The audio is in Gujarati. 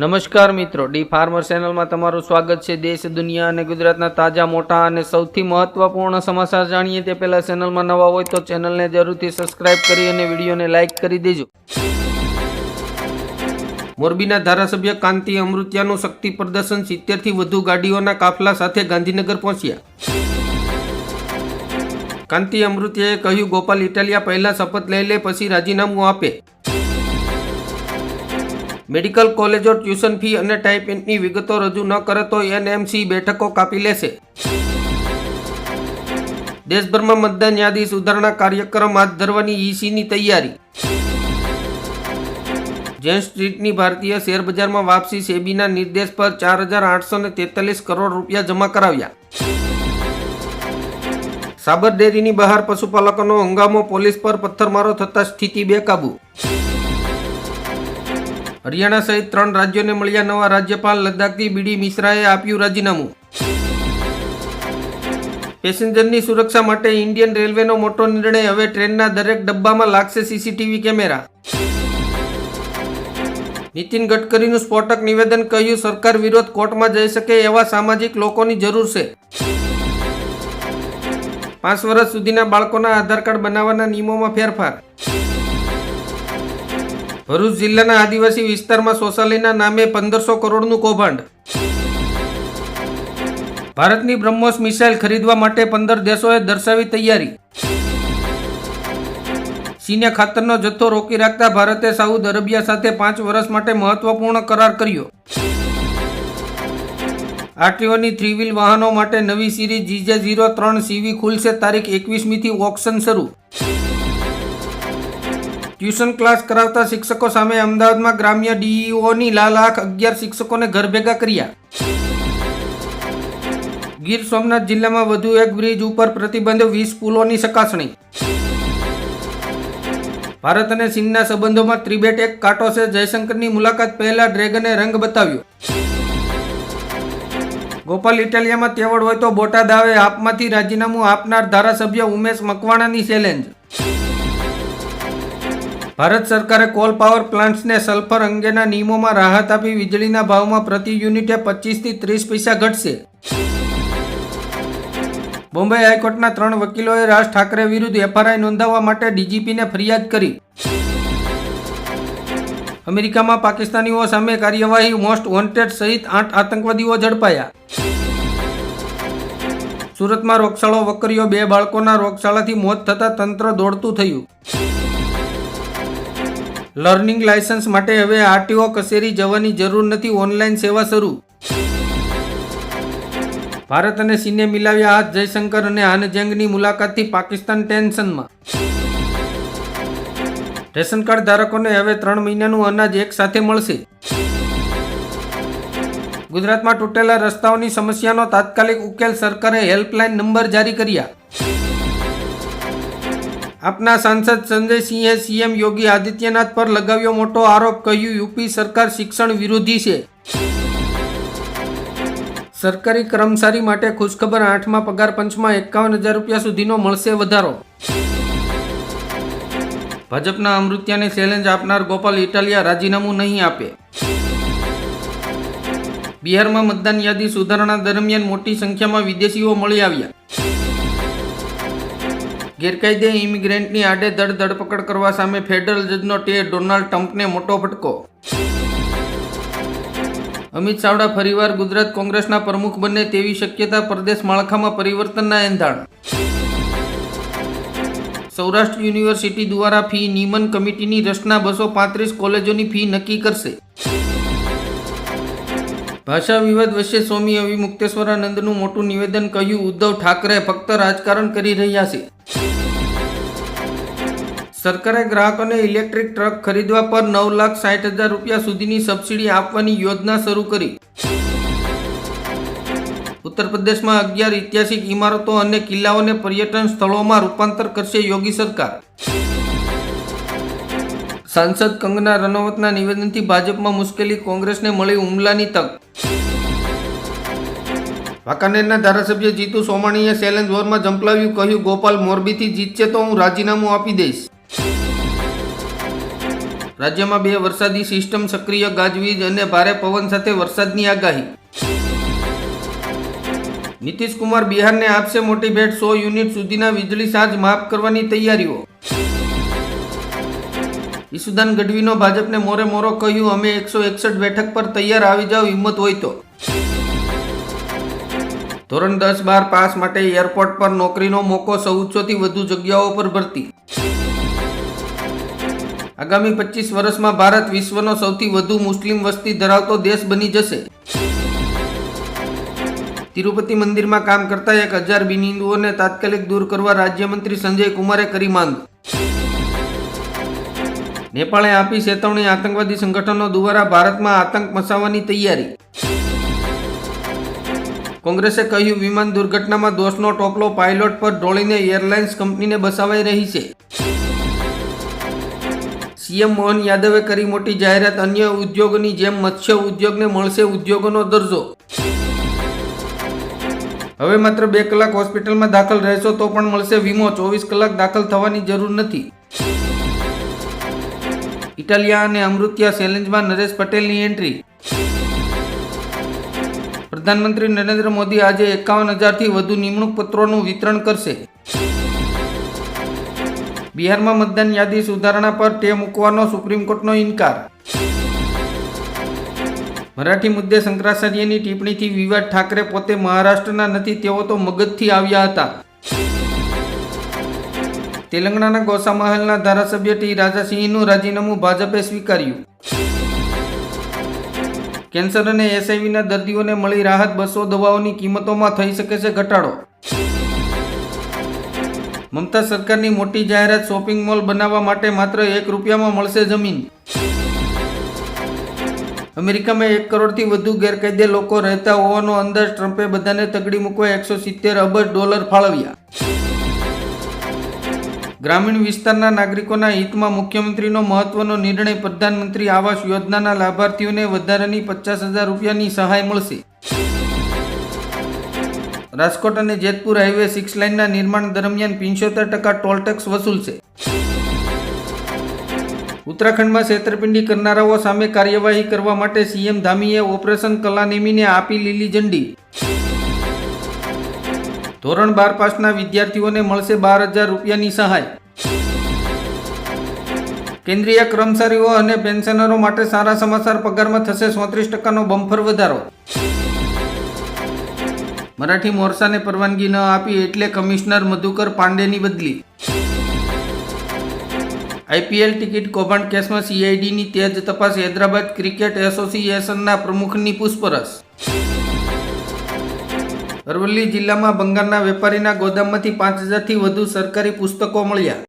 નમસ્કાર મિત્રો, ડી ફાર્મર ચેનલમાં તમારું સ્વાગત છે. દેશ, દુનિયા અને ગુજરાતના તાજા, મોટા અને સૌથી મહત્વપૂર્ણ સમાચાર જાણીએ તે પહેલા ચેનલમાં નવા હોય તો ચેનલને જરૂરથી સબસ્ક્રાઇબ કરી અને વિડીયોને લાઇક કરી દેજો. મોરબીના ધારાસભ્ય કાંતિ અમૃત્યાનું શક્તિ પ્રદર્શન સિત્તેરથી વધુ ગાડીઓના કાફલા સાથે ગાંધીનગર પહોંચ્યા. કાંતિ અમૃત્યાએ કહ્યું, ગોપાલ, ઇટાલિયા પહેલા શપથ લઈ લે, પછી રાજીનામું આપે. મેડિકલ કોલેજો ટ્યુશન ફી અને ટાઈપેન્ટની વિગતો રજૂ ન કરે તો એનએમસી બેઠકો કાપી લેશે. દેશભરમાં મતદાન યાદી સુધારણા કાર્યક્રમ હાથ ધરવાની ઈસીની તૈયારી. જેન સ્ટ્રીટની ભારતીય શેરબજારમાં વાપસી સેબીના નિર્દેશ પર ચાર હજાર આઠસો ને તેતાલીસ કરોડ રૂપિયા જમા કરાવ્યા. સાબર ડેરીની બહાર પશુપાલકોનો હંગામો પોલીસ પર પથ્થરમારો થતાં સ્થિતિ બેકાબુ. હરિયાણા સહિત ત્રણ રાજ્યોને મળ્યા નવા રાજ્યપાલ લદ્દાખથી બીડી મિશ્રાએ આપ્યું રાજીનામું. પેસેન્જરની સુરક્ષા માટે ઇન્ડિયન રેલવેનો મોટો નિર્ણય, હવે ટ્રેનના દરેક ડબ્બામાં લાગશે સીસીટીવી કેમેરા. નીતિન ગડકરીનું સ્ફોટક નિવેદન કહ્યું, સરકાર વિરોધ કોર્ટમાં જઈ શકે એવા સામાજિક લોકોની જરૂર છે. પાંચ વર્ષ સુધીના બાળકોના આધાર કાર્ડ બનાવવાના નિયમોમાં ફેરફાર. ભરૂચ જિલ્લાના આદિવાસી વિસ્તારમાં શૌચાલયના નામે પંદરસો કરોડનું કૌભાંડ. ભારતની બ્રહ્મોસ મિસાઇલ ખરીદવા માટે પંદર દેશોએ દર્શાવી તૈયારી. ચીને ખાતરનો જથ્થો રોકી રાખતા ભારતે સાઉદ અરેબિયા સાથે પાંચ વર્ષ માટે મહત્વપૂર્ણ કરાર કર્યો. આરટીઓની થ્રી વ્હીલ વાહનો માટે નવી સિરીઝ જીજે ઝીરો ત્રણ સીવી ખુલશે તારીખ એકવીસમીથી ઓક્શન શરૂ. ટ્યુશન ક્લાસ કરાવતા શિક્ષકો સામે અમદાવાદમાં ગ્રામ્ય ડીઈઓની લાલાખ અગિયાર શિક્ષકોને ઘર ભેગા કર્યા. ગીર સોમનાથ જિલ્લામાં વધુ એક બ્રિજ ઉપર પ્રતિબંધ વીસ પુલોની ચકાસણી. ભારત અને ચીનના સંબંધોમાં ત્રિબેટ એક કાંટો છે. જયશંકરની મુલાકાત પહેલા ડ્રેગને રંગ બતાવ્યો. ગોપાલ ઇટાલિયામાં તેવડ હોય તો બોટાદ આવે. આપમાંથી રાજીનામું આપનાર ધારાસભ્ય ઉમેશ મકવાણાની ચેલેન્જ ભારત સરકારે કોલ પાવર પ્લાન્ટ્સને સલ્ફર અંગેના નિયમોમાં રાહત આપી વીજળીના ભાવમાં પ્રતિ યુનિટે પચીસથી ત્રીસ પૈસા ઘટશે. બોમ્બે હાઈકોર્ટના ત્રણ વકીલોએ રાજ ઠાકરે વિરુદ્ધ એફઆરઆઈ નોંધાવવા માટે ડીજીપીને ફરિયાદ કરી. અમેરિકામાં પાકિસ્તાનીઓ સામે કાર્યવાહી મોસ્ટ વોન્ટેડ સહિત આઠ આતંકવાદીઓ ઝડપાયા. સુરતમાં રોગશાળો વકરીઓ બે બાળકોના રોગશાળાથી મોત થતાં તંત્ર દોડતું થયું. લર્નિંગ લાયસન્સ માટે હવે આરટીઓ કચેરી જવાની જરૂર નથી ઓનલાઈન સેવા શરૂ. ભારત અને ચીને મિલાવ્યા હાથ જયશંકર અને હાનજેંગની મુલાકાતથી પાકિસ્તાન ટેન્શનમાં. રેશન કાર્ડ ધારકોને હવે ત્રણ મહિનાનું અનાજ એક સાથે મળશે. ગુજરાતમાં તૂટેલા રસ્તાઓની સમસ્યાનો તાત્કાલિક ઉકેલ સરકારે હેલ્પલાઇન નંબર જારી કર્યા. આપના સાંસદ સંજય સિંહે સીએમ યોગી આદિત્યનાથ પર લગાવ્યો મોટો આરોપ, કહ્યું, યુપી સરકાર શિક્ષણ વિરોધી છે. સરકારી કર્મચારી માટે ખુશખબર આઠમા પગાર પંચમાં એકાવન હજાર રૂપિયા સુધીનો મળશે વધારો. ભાજપના અમૃત્યાને ચેલેન્જ આપનાર ગોપાલ ઇટાલિયા રાજીનામું નહીં આપે. બિહારમાં મતદાન યાદી સુધારણા દરમિયાન મોટી સંખ્યામાં વિદેશીઓ મળી આવ્યા. ગેરકાયદે ઇમિગ્રેન્ટની આડેધડ ધરપકડ કરવા સામે ફેડરલ જજનો ટે ડોનાલ્ડ ટ્રમ્પને મોટો ફટકો અમિત ચાવડા ફરીવાર ગુજરાત કોંગ્રેસના પ્રમુખ બને તેવી શક્યતા પ્રદેશ માળખામાં પરિવર્તનના એંધાણ. સૌરાષ્ટ્ર યુનિવર્સિટી દ્વારા ફી નિયમન કમિટીની રચના બસો પાંત્રીસ કોલેજોની ફી નક્કી કરશે. ભાષા વિવાદ વચ્ચે સ્વામી અવિમુક્તેશ્વરાનંદનું મોટું નિવેદન કહ્યું, ઉદ્ધવ ઠાકરે ફક્ત રાજકારણ કરી રહ્યા છે. સરકારે ગ્રાહકોને ઇલેક્ટ્રિક ટ્રક ખરીદવા પર નવ લાખ સાઠ હજાર રૂપિયા સુધીની સબસિડી આપવાની યોજના શરૂ કરી. ઉત્તર પ્રદેશમાં અગિયાર ઐતિહાસિક ઇમારતો અને કિલ્લાઓને પર્યટન સ્થળોમાં રૂપાંતર કરશે યોગી સરકાર. સાંસદ કંગના રનૌતના નિવેદનથી ભાજપમાં મુશ્કેલી, કોંગ્રેસને મળી હુમલાની તક. વાંકાનેરના ધારાસભ્ય જીતુ સોમાણીએ ચેલેન્જ વોરમાં જંપલાવ્યું કહ્યું, ગોપાલ મોરબીથી જીતશે તો હું રાજીનામું આપી દઈશ. રાજ્યમાં બે વરસાદી સિસ્ટમ સક્રિય ગાજવીજ અને ભારે પવન સાથે વરસાદની આગાહી. નીતિશ કુમાર બિહારને આપશે મોટી ભેટ સો યુનિટ સુધીના વીજળી સાજ માફ કરવાની તૈયારીઓ. ઈસુદાન ગઢવીનો ભાજપને મોરે મોરો કહ્યું, અમે એકસો એકસઠ બેઠક પર તૈયાર આવી જાવ, હિંમત હોય તો. ધોરણ દસ બાર પાસ માટે એરપોર્ટ પર નોકરીનો મોકો ચૌદસોથી વધુ જગ્યાઓ પર ભરતી. આગામી પચીસ વર્ષમાં ભારત વિશ્વનો સૌથી વધુ મુસ્લિમ વસ્તી ધરાવતો દેશ બની જશે. તિરુપતિ મંદિરમાં કામ કરતા એક હજાર બિનહિન્દુઓને તાત્કાલિક દૂર કરવા રાજ્યમંત્રી સંજય કુમારે કરી માંગ. નેપાળે આપી ચેતવણી આતંકવાદી સંગઠનો દ્વારા ભારતમાં આતંક મસાવવાની તૈયારી. કોંગ્રેસે કહ્યું, વિમાન દુર્ઘટનામાં દોષનો ટોપલો પાયલોટ પર ઢોળીને એરલાઇન્સ કંપનીને બસાવાઈ રહી છે. સીએમ મોહન યાદવે કરી મોટી જાહેરાત અન્ય ઉદ્યોગોની જેમ મત્સ્ય ઉદ્યોગને મળશે ઉદ્યોગોનો દરજ્જો. હવે માત્ર બે કલાક હોસ્પિટલમાં દાખલ રહેશો તો પણ મળશે વીમો, ચોવીસ કલાક દાખલ થવાની જરૂર નથી. ઇટાલિયા અને અમૃત્યા ચેલેન્જમાં નરેશ પટેલની એન્ટ્રી. પ્રધાનમંત્રી નરેન્દ્ર મોદી આજે એકાવન હજારથી વધુ નિમણૂક પત્રોનું વિતરણ કરશે. બિહારમાં મતદાન યાદી સુધારણા પર ટે મૂકવાનો સુપ્રીમ કોર્ટનો ઇનકાર. મરાઠી મુદ્દે શંકરાચાર્યની ટિપ્પણીથી વિવાદ ઠાકરે પોતે મહારાષ્ટ્રના નથી, તેઓ તો મગજથી આવ્યા હતા. તેલંગાણાના ગોસામહલના ધારાસભ્ય ટી. રાજાસિંહનું રાજીનામું ભાજપે સ્વીકાર્યું. કેન્સર અને એસઆઈવીના દર્દીઓને મળી રાહત બસો દવાઓની કિંમતોમાં થઈ શકે છે ઘટાડો. મમતા સરકારની મોટી જાહેરાત શોપિંગ મોલ બનાવવા માટે માત્ર એક રૂપિયામાં મળશે જમીન. અમેરિકામાં એક કરોડથી વધુ ગેરકાયદે લોકો રહેતા હોવાનો અંદાજ ટ્રમ્પે બધાને તગડી મૂકવા એકસો સિત્તેર અબજ ડોલર ફાળવ્યા. ગ્રામીણ વિસ્તારના નાગરિકોના હિતમાં મુખ્યમંત્રીનો મહત્વનો નિર્ણય પ્રધાનમંત્રી આવાસ યોજનાના લાભાર્થીઓને વધારાની પચાસ હજાર રૂપિયાની સહાય મળશે. રાજકોટ અને જેતપુર હાઈવે સિક્સ લાઇનના નિર્માણ દરમિયાન પિંચોતેર ટકા ટોલ ટેક્સ વસૂલશે ઉત્તરાખંડમાં છેતરપિંડી કરનારાઓ સામે કાર્યવાહી કરવા માટે સીએમ ધામીએ ઓપરેશન કલાનેમીને આપી લીલી ઝંડી. ધોરણ બાર પાસના વિદ્યાર્થીઓને મળશે બાર હજાર રૂપિયાની સહાય. કેન્દ્રીય કર્મચારીઓ અને પેન્શનરો માટે સારા સમાચાર પગારમાં થશે ચોત્રીસ ટકાનો બમ્ફર વધારો. મરાઠી મોરસાને પરવાનગી ન આપી એટલે કમિશનર મધુકર પાંડેની બદલી. આઈપીએલ ટિકિટ કૌભાંડ કેસમાં સીઆઈડીની તેજ તપાસ, હૈદરાબાદ ક્રિકેટ એસોસિએશનના પ્રમુખની પૂછપરછ. અરવલ્લી જિલ્લામાં બંગાળના વેપારીના ગોદામમાંથી પાંચ હજારથી વધુ સરકારી પુસ્તકો મળ્યા.